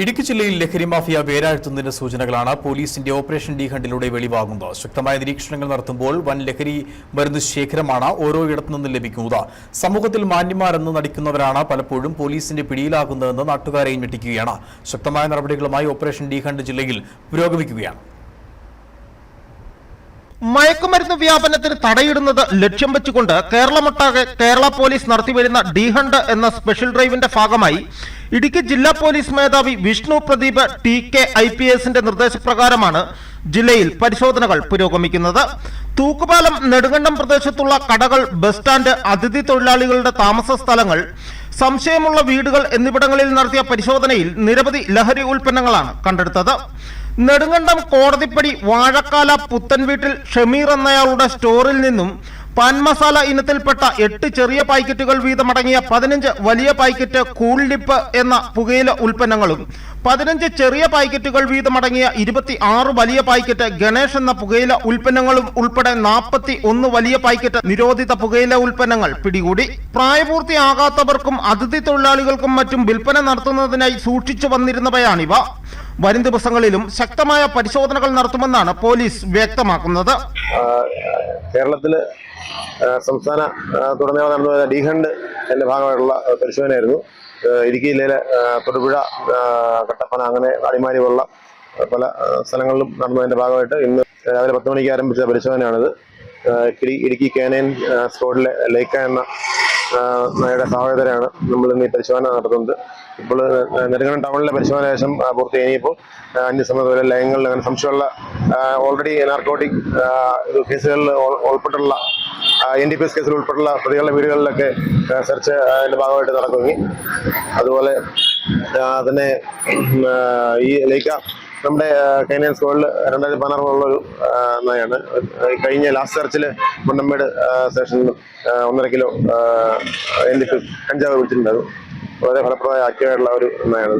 ഇടുക്കി ജില്ലയിൽ ലഹരി മാഫിയ വേരാഴ്ത്തുന്നതിന്റെ സൂചനകളാണ് പോലീസിന്റെ ഓപ്പറേഷൻ ഡി ഹണ്ടിലൂടെ വെളിവാകുന്നത്. ശക്തമായ നിരീക്ഷണങ്ങൾ നടത്തുമ്പോൾ വൻ ലഹരി മരുന്ന് ശേഖരമാണ് ഓരോ നിന്നും ലഭിക്കുന്നത്. സമൂഹത്തിൽ മാന്യന്മാരെന്ന് നടിക്കുന്നവരാണ് പലപ്പോഴും പോലീസിന്റെ പിടിയിലാകുന്നതെന്ന് നാട്ടുകാരെയും ഞെട്ടിക്കുകയാണ്. ശക്തമായ നടപടികളുമായി ഓപ്പറേഷൻ ഡി ഹണ്ട് ജില്ലയിൽ പുരോഗമിക്കുകയാണ്. മയക്കുമരുന്ന് വ്യാപനത്തിന് തടയിടുന്നത് ലക്ഷ്യം വെച്ചുകൊണ്ട് കേരളമൊട്ടാകെ കേരള പോലീസ് നടത്തിവരുന്ന ഡി ഹണ്ട് എന്ന സ്പെഷ്യൽ ഡ്രൈവിന്റെ ഭാഗമായി ഇടുക്കി ജില്ലാ പോലീസ് മേധാവി Vishnu Pradeep T K I P എസിന്റെ നിർദ്ദേശപ്രകാരമാണ് ജില്ലയിൽ പരിശോധനകൾ പുരോഗമിക്കുന്നത്. തൂക്കുപാലം നെടുങ്കണ്ടം പ്രദേശത്തുള്ള കടകൾ ബസ് സ്റ്റാൻഡ് അതിഥി തൊഴിലാളികളുടെ താമസ സ്ഥലങ്ങൾ സംശയമുള്ള വീടുകൾ എന്നിവിടങ്ങളിൽ നടത്തിയ പരിശോധനയിൽ നിരവധി ലഹരി ഉൽപ്പന്നങ്ങളാണ് കണ്ടെടുത്തത്. നെടുങ്കണ്ടം കോടതിപ്പടി വാഴക്കാല പുത്തൻവീട്ടിൽ ഷമീർ എന്നയാളുടെ സ്റ്റോറിൽ നിന്നും പാൻ മസാല ഇനത്തിൽപ്പെട്ട എട്ട് ചെറിയ പാക്കറ്റുകൾ വീതമടങ്ങിയ പതിനഞ്ച് വലിയ പാക്കറ്റ് കൂൾ ലിപ്പ് എന്ന പുകയില ഉൽപ്പന്നങ്ങളും പതിനഞ്ച് ചെറിയ പാക്കറ്റുകൾ വീതമടങ്ങിയ ഇരുപത്തി ആറ് വലിയ പാക്കറ്റ് ഗണേഷ് എന്ന പുകയില ഉൽപ്പന്നങ്ങളും ഉൾപ്പെടെ നാൽപ്പത്തി ഒന്ന് വലിയ പാക്കറ്റ് നിരോധിത പുകയില ഉൽപ്പന്നങ്ങൾ പിടികൂടി. പ്രായപൂർത്തിയാകാത്തവർക്കും അതിഥി തൊഴിലാളികൾക്കും മറ്റും വിൽപ്പന നടത്തുന്നതിനായി സൂക്ഷിച്ചു വന്നിരുന്നവയാണിവ. വരും ദിവസങ്ങളിലും ശക്തമായ പരിശോധനകൾ നടത്തുമെന്നാണ് പോലീസ് വ്യക്തമാക്കുന്നത്. കേരളത്തിൽ സംസ്ഥാന തുടങ്ങിയവ നടന്ന നടന്നു വരുന്ന ഡി ഹണ്ട് എന്റെ ഭാഗമായിട്ടുള്ള പരിശോധനയായിരുന്നു. ഇടുക്കി ജില്ലയിലെ തൊടുപുഴ കട്ടപ്പന അങ്ങനെ അടിമാലി പോലുള്ള പല സ്ഥലങ്ങളിലും നടന്നതിന്റെ ഭാഗമായിട്ട് ഇന്ന് രാവിലെ പത്ത് മണിക്ക് ആരംഭിച്ച പരിശോധനയാണിത്. ഇടുക്കി ഇടുക്കി കാനൈൻ ആ, സ്ക്വാഡിലെ ലേക്ക എന്ന നായയുടെ സഹോദരാണ് നമ്മൾ ഇന്ന് ഈ പരിശോധന നടത്തുന്നത്. ഇപ്പോൾ നെടുങ്കണ്ടം ടൗണിലെ പരിശോധന ശേഷം പുറത്ത് കഴിഞ്ഞപ്പോൾ അന്യസമയ ലയങ്ങളിൽ അങ്ങനെ സംശയമുള്ള ഓൾറെഡി നാർക്കോട്ടിക് കേസുകളിൽ ഉൾപ്പെട്ടുള്ള എൻ ഡി പി എസ് കേസിൽ ഉൾപ്പെട്ടുള്ള പ്രതികളുടെ വീടുകളിലൊക്കെ സെർച്ച് അതിന്റെ ഭാഗമായിട്ട് നടക്കുന്നു. അതുപോലെ തന്നെ ഈ ലേക്ക നമ്മുടെ കൈനൽ സ്കൂളിൽ രണ്ടായിരത്തി പതിനാറിലുള്ള ഒരു നയാണ് കഴിഞ്ഞ ലാസ്റ്റ് സെർച്ചിൽ മുണ്ടമ്പേട് സ്റ്റേഷനിൽ ഒന്നര കിലോ എന്റെ കഞ്ചാവ് പിടിച്ചിട്ടുണ്ടായിരുന്നു വളരെ ഫലപ്രദമായ ആക്റ്റീവായിട്ടുള്ള ഒരു നയാണ്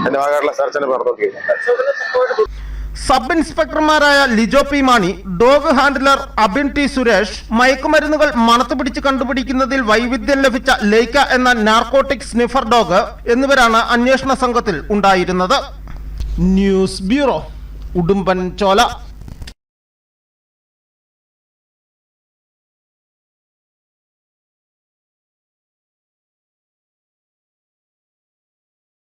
അതിന്റെ ഭാഗമായിട്ടുള്ള സെർച്ചിനെ പുറത്തോക്കി sub ഇൻസ്പെക്ടർമാരായ Lijo P Mani dog handler Abin T Suresh മയക്കുമരുന്നുകൾ മണത്തു പിടിച്ച് കണ്ടുപിടിക്കുന്നതിൽ വൈവിധ്യം ലഭിച്ച ലൈക്ക എന്ന നാർക്കോട്ടിക് സ്നിഫർ ഡോഗ് എന്നിവരാണ് അന്വേഷണ സംഘത്തിൽ ഉണ്ടായിരുന്നത്. ന്യൂസ് ബ്യൂറോ ഉടുമ്പൻ ചോല